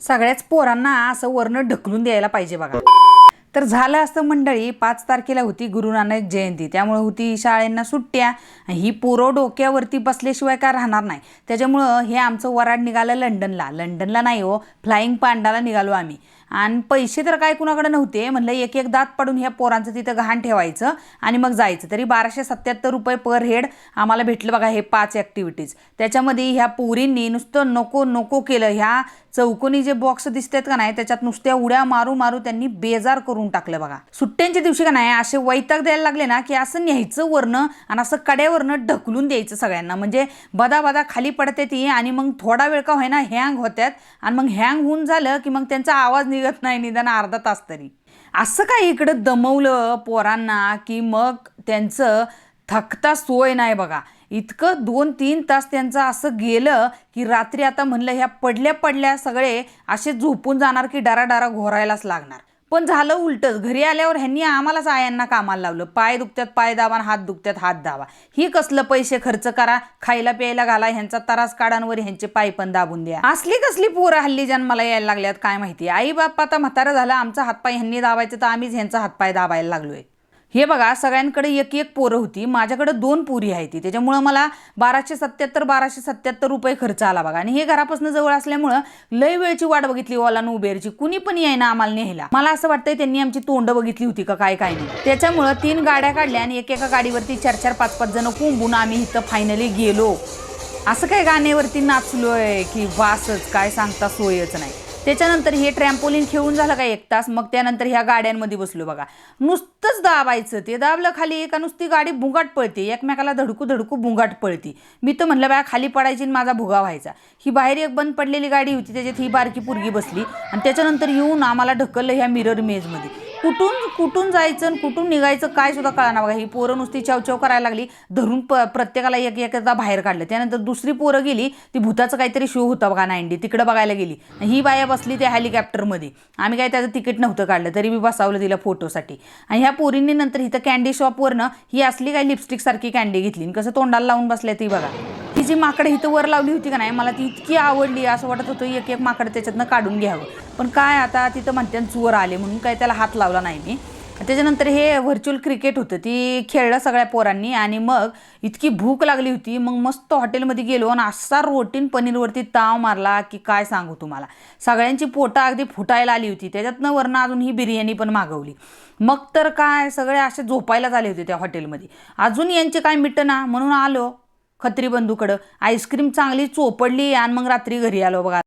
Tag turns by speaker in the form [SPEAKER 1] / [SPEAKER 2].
[SPEAKER 1] सगळ्याच पोरांना असं वर्ण ढकलून द्यायला पाहिजे बघा. तर झालं असतं मंडळी पाच तारखेला होती गुरु नानक जयंती. त्यामुळे होती शाळेंना सुट्ट्या. ही पोरं डोक्यावरती बसल्याशिवाय काय राहणार नाही. त्याच्यामुळं हे आमचं वराड निघालं लंडनला. लंडनला नाही हो फ्लाईंग पांडाला निघालो आम्ही. आणि पैसे तर काय कुणाकडे नव्हते. म्हणलं एक एक दात पडून ह्या पोरांचं तिथं गहाण ठेवायचं आणि मग जायचं. तरी बाराशे सत्याहत्तर रुपये पर हेड आम्हाला भेटलं बघा हे पाच ॲक्टिव्हिटीज त्याच्यामध्ये ह्या पोरींनी नुसतं नको नको केलं. ह्या चौकोनी जे बॉक्स दिसतात का नाही त्याच्यात नुसत्या उड्या मारू मारू त्यांनी बेजार करून टाकलं बघा. सुट्ट्यांच्या दिवशी का नाही असे वैताग द्यायला लागले ना की असं न्यायचं वरनं आणि असं कड्यावरनं ढकलून द्यायचं सगळ्यांना. म्हणजे बदा बदा खाली पडते ती आणि मग थोडा वेळ का होईना हँग होत्यात आणि मग हँग होऊन झालं की मग त्यांचा आवाज निघत नाही निदान अर्धा तास तरी. असं काय इकडं दमवलं पोरांना की मग त्यांचं थकता सोय नाही बघा. इतकं दोन तीन तास त्यांचं असं गेलं की रात्री आता म्हणलं ह्या पडल्या पडल्या सगळे असे झोपून जाणार की डारा डारा घोरायलाच लागणार. पण झालं उलटच घरी आल्यावर ह्यांनी आम्हालाच आयांना कामाला लावलं. पाय दुखत्यात पाय दाबा आणि हात दुखत्यात हात दाबा. ही कसलं पैसे खर्च करा खायला प्यायला घाला ह्यांचा तरास काढांवर ह्यांचे पाय पण दाबून द्या. असली कसली पोरं हल्ली जन्माला यायला लागल्यात काय माहिती. आई बाप्पा आता म्हातारा झालं आमचा हातपाय ह्यांनी दाबायचं तर आम्हीच ह्यांचा हातपाय दाबायला लागलोय. हे बघा सगळ्यांकडे एक एक पोरं होती. माझ्याकडे दोन पुरी आहे ती. त्याच्यामुळं मला बाराशे सत्त्याहत्तर बाराशे सत्त्याहत्तर रुपये खर्च आला बघा. आणि हे घरापासून जवळ असल्यामुळं लय वेळची वाट बघितली ओला न उबेरची. कुणी पण येईना आम्हाला न्यायला. मला असं वाटतंय त्यांनी आमची तोंड बघितली होती का काय काय नाही. त्याच्यामुळं तीन गाड्या काढल्या आणि एकेका गाडीवरती चार चार पाच पाच जण कोंबून आम्ही इथं फायनली गेलो. असं काय गाण्यावरती नाचलोय की वासच काय सांगता सोयच नाही. त्याच्यानंतर हे ट्रॅम्पोलिन खेळून झालं का एक तास? मग त्यानंतर ह्या गाड्यांमध्ये बसलो बघा. नुसतंच दाबायचं. ते दाबलं खाली एका नुसती गाडी भुंगाट पळते. एकमेकाला धडकू धडकू भुंगाट पळते. मी तर म्हणलं बाया खाली पडायची आणि माझा भुगा व्हायचा. ही बाहेर एक बंद पडलेली गाडी होती. त्याच्यात ही बारकी पुरगी बसली. आणि त्याच्यानंतर येऊन आम्हाला ढकललं ह्या मिरर मेजमध्ये कुठून कुठून जायचं आणि कुठून निघायचं काय सुद्धा कळणार बघा. ही पोरं नुसती चवचव करायला लागली धरून प प्रत्येकाला एक एकदा बाहेर काढलं. त्यानंतर दुसरी पोरं गेली ती भूताचं काहीतरी शो होता बघा नाईंडी तिकडं बघायला गेली. ही बाया बसली त्या हेलिकॉप्टरमध्ये आम्ही काय त्याचं तिकीट नव्हतं काढलं तरी मी बसावलं तिला फोटोसाठी आणि ह्या पोरींनी नंतर इथं कॅन्डी शॉपवरनं ही असली काय लिपस्टिकसारखी कॅन्डी घेतली. आणि कसं तोंडाला लावून बसल्या ती बघा. ही जी माकडं इथं वर लावली होती का नाही मला ती इतकी आवडली असं वाटत होतं एक एक माकडं त्याच्यातनं काढून घ्यावं. पण काय आता तिथं म्हणते चोर आले म्हणून काय त्याला हात लावला नाही मी. त्याच्यानंतर हे व्हर्च्युअल क्रिकेट होतं ती खेळलं सगळ्या पोरांनी आणि मग इतकी भूक लागली होती मग मस्त हॉटेलमध्ये गेलो आणि असा रोटीन पनीरवरती ताव मारला की काय सांगू तुम्हाला. सगळ्यांची पोटं अगदी फुटायला आली होती त्याच्यातनं वरनं अजून ही बिर्याणी पण मागवली. मग तर काय सगळे असे झोपायला झाले होते त्या हॉटेलमध्ये. अजून यांचे काय मिटं ना म्हणून आलो. खत्री बंधूकडं. आईस्क्रीम चांगली चोपडली आणि मग रात्री घरी आलो बघा.